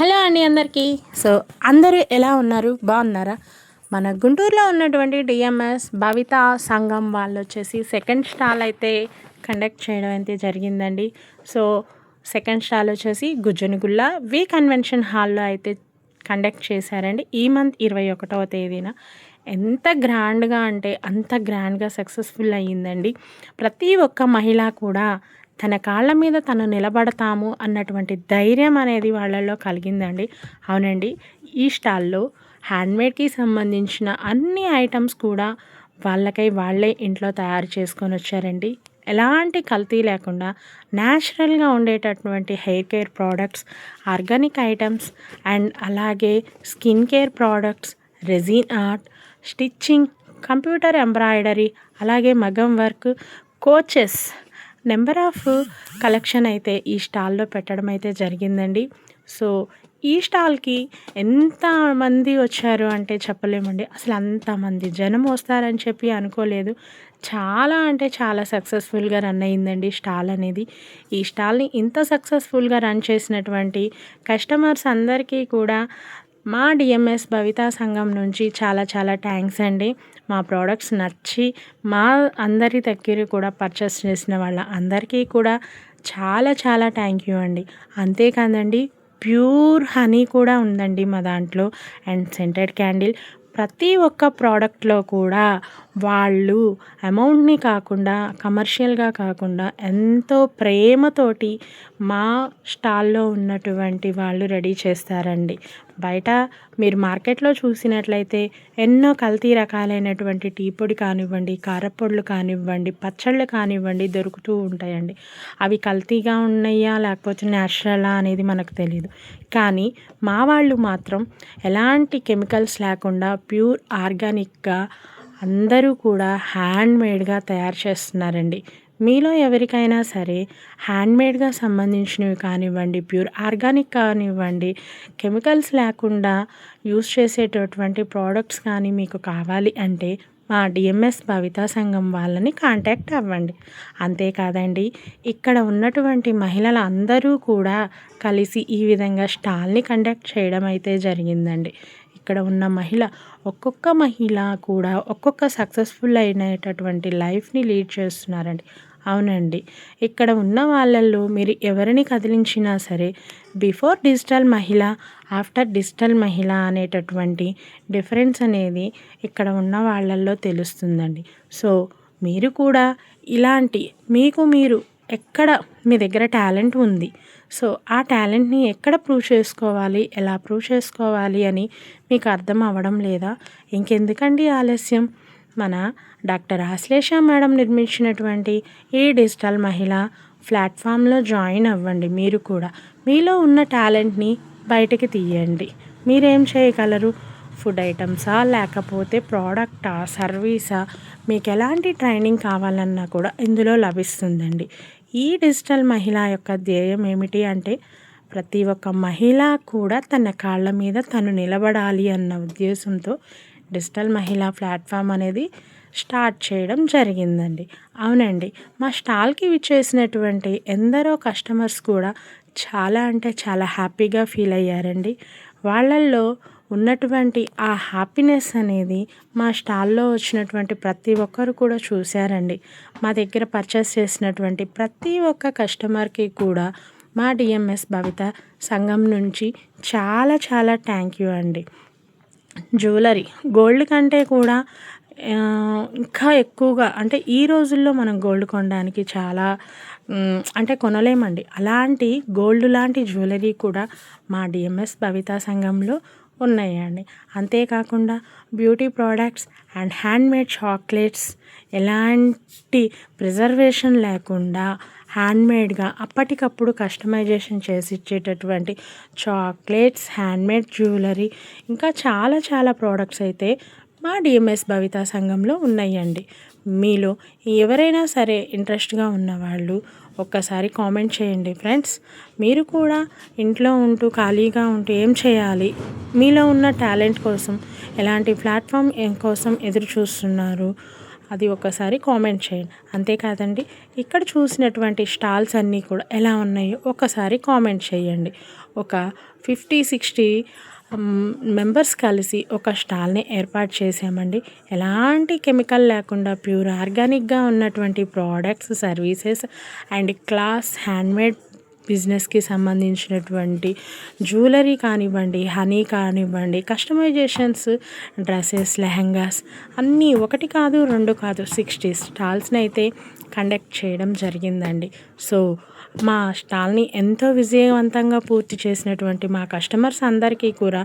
Hello అండి అందరికీ. So అందరూ ఎలా ఉన్నారు? బాగున్నారా? మన గుంటూరులో ఉన్నటువంటి డిఎంఎస్ భవిత సంఘం వాళ్ళు వచ్చేసి సెకండ్ స్టాల్ అయితే కండక్ట్ చేయడం అయితే జరిగిందండి. సో సెకండ్ స్టాల్ వచ్చేసి గుజ్జనగుల్ల వి కన్వెన్షన్ హాల్లో అయితే కండక్ట్ చేశారండి. ఈ మంత్ ఇరవై ఒకటవ తేదీన. ఎంత గ్రాండ్గా అంటే అంత గ్రాండ్గా సక్సెస్ఫుల్ అయ్యిందండి. ప్రతి ఒక్క మహిళ కూడా తన కాళ్ళ మీద తను నిలబడతాము అన్నటువంటి ధైర్యం అనేది వాళ్ళల్లో కలిగిందండి. అవునండి ఈ స్టాల్లో హ్యాండ్మేడ్కి సంబంధించిన అన్ని ఐటమ్స్ కూడా వాళ్ళకై వాళ్ళే ఇంట్లో తయారు చేసుకొని వచ్చారండి. ఎలాంటి కల్తీ లేకుండా న్యాచురల్గా ఉండేటటువంటి hair care products organic items and అలాగే skin care products resin art stitching computer embroidery అలాగే మగం వర్క్ కోచెస్ నెంబర్ ఆఫ్ కలెక్షన్ అయితే ఈ స్టాల్లో పెట్టడం అయితే జరిగిందండి. సో ఈ స్టాల్కి ఎంతమంది వచ్చారు అంటే చెప్పలేమండి. అసలు అంతమంది జనం వస్తారని చెప్పి అనుకోలేదు. చాలా అంటే చాలా సక్సెస్ఫుల్గా రన్ అయ్యిందండి స్టాల్ అనేది. ఈ స్టాల్ని ఇంత సక్సెస్ఫుల్గా రన్ చేసినటువంటి కస్టమర్స్ అందరికీ కూడా మా డిఎంఎస్ భవితా సంఘం నుంచి చాలా చాలా థ్యాంక్స్ అండి. మా ప్రోడక్ట్స్ నచ్చి మా అందరి దగ్గర కూడా పర్చేస్ చేసిన వాళ్ళ అందరికీ కూడా చాలా చాలా థ్యాంక్ యూ అండి. అంతేకాదండి ప్యూర్ హనీ కూడా ఉందండి మా దాంట్లో. అండ్ సెంటెడ్ క్యాండిల్ ప్రతి ఒక్క ప్రోడక్ట్లో కూడా వాళ్ళు అమౌంట్ని కాకుండా కమర్షియల్గా కాకుండా ఎంతో ప్రేమతోటి మా స్టాల్లో ఉన్నటువంటి వాళ్ళు రెడీ చేస్తారండి. బయట మీరు మార్కెట్లో చూసినట్లయితే ఎన్నో కల్తీ రకాలైనటువంటి టీ పొడి కానివ్వండి కారపొడులు కానివ్వండి పచ్చళ్ళు కానివ్వండి దొరుకుతూ ఉంటాయండి. అవి కల్తీగా ఉన్నాయా లేకపోతే న్యాచురలా అనేది మనకు తెలియదు కానీ మా వాళ్ళు మాత్రం ఎలాంటి కెమికల్స్ లేకుండా ప్యూర్ ఆర్గానిక్గా అందరూ కూడా హ్యాండ్మేడ్గా తయారు చేస్తున్నారండి. మీలో ఎవరికైనా సరే హ్యాండ్మేడ్గా సంబంధించినవి కానివ్వండి ప్యూర్ ఆర్గానిక్ కానివ్వండి కెమికల్స్ లేకుండా యూస్ చేసేటటువంటి ప్రోడక్ట్స్ కానీ మీకు కావాలి అంటే మా డిఎంఎస్ భవితా సంఘం వాళ్ళని కాంటాక్ట్ అవ్వండి. అంతేకాదండి ఇక్కడ ఉన్నటువంటి మహిళలు అందరూ కూడా కలిసి ఈ విధంగా స్టాల్ని కండక్ట్ చేయడం అయితే జరిగిందండి. ఇక్కడ ఉన్న మహిళ ఒక్కొక్క మహిళ కూడా ఒక్కొక్క సక్సెస్ఫుల్ అయినటువంటి లైఫ్ని లీడ్ చేస్తున్నారండి. అవునండి. ఇక్కడ ఉన్న వాళ్ళల్లో మీరు ఎవరిని కదిలించినా సరే బిఫోర్ డిజిటల్ మహిళ ఆఫ్టర్ డిజిటల్ మహిళ అనేటటువంటి డిఫరెన్స్ అనేది ఇక్కడ ఉన్న వాళ్ళల్లో తెలుస్తుందండి. సో మీరు కూడా ఇలాంటి మీకు మీరు ఎక్కడ మీ దగ్గర టాలెంట్ ఉంది. సో ఆ టాలెంట్ని ఎక్కడ ప్రూవ్ చేసుకోవాలి ఎలా ప్రూవ్ చేసుకోవాలి అని మీకు అర్థం అవ్వడం లేదా? ఇంకెందుకండి ఆలస్యం? మన డాక్టర్ ఆశ్లేష మేడం నిర్మించినటువంటి ఈ డిజిటల్ మహిళ ప్లాట్ఫామ్లో జాయిన్ అవ్వండి. మీరు కూడా మీలో ఉన్న టాలెంట్ని బయటికి తీయండి. మీరేం చేయగలరు? ఫుడ్ ఐటమ్సా లేకపోతే ప్రోడక్టా సర్వీసా? మీకు ఎలాంటి ట్రైనింగ్ కావాలన్నా కూడా ఇందులో లభిస్తుందండి. ఈ డిజిటల్ మహిళ యొక్క ధ్యేయం ఏమిటి అంటే ప్రతి ఒక్క మహిళ కూడా తన కాళ్ళ మీద తను నిలబడాలి అన్న ఉద్దేశంతో డిజిటల్ మహిళా ప్లాట్ఫామ్ అనేది స్టార్ట్ చేయడం జరిగిందండి. అవునండి. మా స్టాల్కి విచ్చేసినటువంటి ఎందరో కస్టమర్స్ కూడా చాలా అంటే చాలా హ్యాపీగా ఫీల్ అయ్యారండి. వాళ్ళల్లో ఉన్నటువంటి ఆ హ్యాపీనెస్ అనేది మా స్టాల్లో వచ్చినటువంటి ప్రతి ఒక్కరు కూడా చూశారండి. మా దగ్గర పర్చేస్ చేసినటువంటి ప్రతి ఒక్క కస్టమర్కి కూడా మా డిఎంఎస్ భవిత సంఘం నుంచి చాలా చాలా థ్యాంక్ యూ అండి. జ్యువెలరీ గోల్డ్ కంటే కూడా ఇంకా ఎక్కువగా అంటే ఈ రోజుల్లో మనం గోల్డ్ కొనడానికి చాలా అంటే కొనలేమండి. అలాంటి గోల్డ్ లాంటి జ్యువెలరీ కూడా మా డిఎంఎస్ భవితా సంఘంలో ఉన్నాయండి. అంతేకాకుండా beauty products and handmade chocolates ఎలాంటి ప్రిజర్వేషన్ లేకుండా హ్యాండ్మేడ్గా అప్పటికప్పుడు కస్టమైజేషన్ చేసి ఇచ్చేటటువంటి చాక్లెట్స్ హ్యాండ్మేడ్ జ్యువెలరీ ఇంకా చాలా చాలా ప్రోడక్ట్స్ అయితే మా డిఎంఎస్ భవితా సంఘంలో ఉన్నాయండి. మీలో ఎవరైనా సరే ఇంట్రెస్ట్గా ఉన్నవాళ్ళు ఒక్కసారి కామెంట్ చేయండి ఫ్రెండ్స్. మీరు కూడా ఇంట్లో ఉంటూ ఖాళీగా ఉంటూ ఏం చేయాలి? మీలో ఉన్న టాలెంట్ కోసం ఎలాంటి ప్లాట్ఫామ్ కోసం ఎదురు చూస్తున్నారు? అది ఒకసారి కామెంట్ చేయండి. అంతేకాదండి ఇక్కడ చూసినటువంటి స్టాల్స్ అన్నీ కూడా ఎలా ఉన్నాయో ఒకసారి కామెంట్ చేయండి. ఒక ఫిఫ్టీ సిక్స్టీ మెంబర్స్ కలిసి ఒక స్టాల్ని ఏర్పాటు చేసామండి ఎలాంటి కెమికల్ లేకుండా ప్యూర్ ఆర్గానిక్గా ఉన్నటువంటి products services and class handmade బిజినెస్కి సంబంధించినటువంటి జ్యువెలరీ కానివ్వండి హనీ కానివ్వండి కస్టమైజేషన్స్ డ్రెస్సెస్ లెహంగాస్ అన్నీ ఒకటి కాదు రెండు కాదు సిక్స్టీ స్టాల్స్ని అయితే కండక్ట్ చేయడం జరిగిందండి. సో మా స్టాల్ని ఎంతో విజయవంతంగా పూర్తి చేసినటువంటి మా కస్టమర్స్ అందరికీ కూడా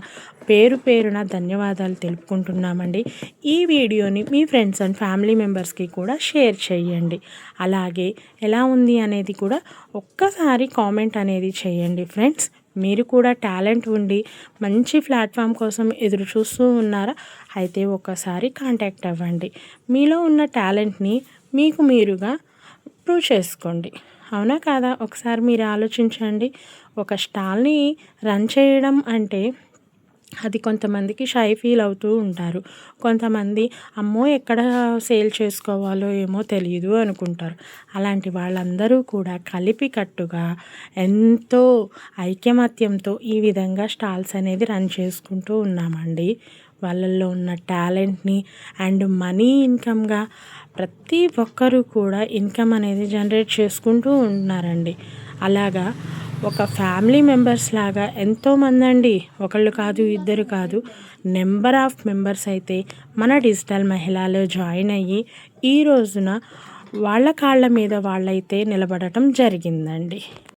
పేరు పేరున ధన్యవాదాలు తెలుపుకుంటున్నామండి. ఈ వీడియోని మీ ఫ్రెండ్స్ అండ్ ఫ్యామిలీ మెంబర్స్కి కూడా షేర్ చేయండి. అలాగే ఎలా ఉంది అనేది కూడా ఒక్కసారి కామెంట్ అనేది చేయండి ఫ్రెండ్స్. మీరు కూడా టాలెంట్ ఉండి మంచి ప్లాట్ఫామ్ కోసం ఎదురు చూస్తూ ఉన్నారా? అయితే ఒకసారి కాంటాక్ట్ అవ్వండి. మీలో ఉన్న టాలెంట్ని మీకు మీరుగా ప్రూవ్ చేసుకోండి. అవునా కాదా? ఒకసారి మీరు ఆలోచించండి. ఒక స్టాల్ని రన్ చేయడం అంటే అది కొంతమందికి షై ఫీల్ అవుతూ ఉంటారు. కొంతమంది అమ్మో ఎక్కడ సేల్ చేసుకోవాలో ఏమో తెలియదు అనుకుంటారు. అలాంటి వాళ్ళందరూ కూడా కలిపి కట్టుగా ఎంతో ఐకమత్యంతో ఈ విధంగా స్టాల్స్ అనేది రన్ చేసుకుంటూ ఉన్నామండి. వాళ్ళల్లో ఉన్న టాలెంట్ని అండ్ మనీ ఇన్కమ్గా ప్రతి ఒక్కరూ కూడా ఇన్కమ్ అనేది జనరేట్ చేసుకుంటూ ఉన్నారండి అలాగా ఒక ఫ్యామిలీ మెంబర్స్ లాగా ఎంతోమంది అండి ఒకళ్ళు కాదు ఇద్దరు కాదు. నెంబర్ ఆఫ్ మెంబర్స్ అయితే మన డిజిటల్ మహిళలో జాయిన్ అయ్యి ఈ రోజున వాళ్ళ కాళ్ళ మీద వాళ్ళైతే నిలబడటం జరిగిందండి.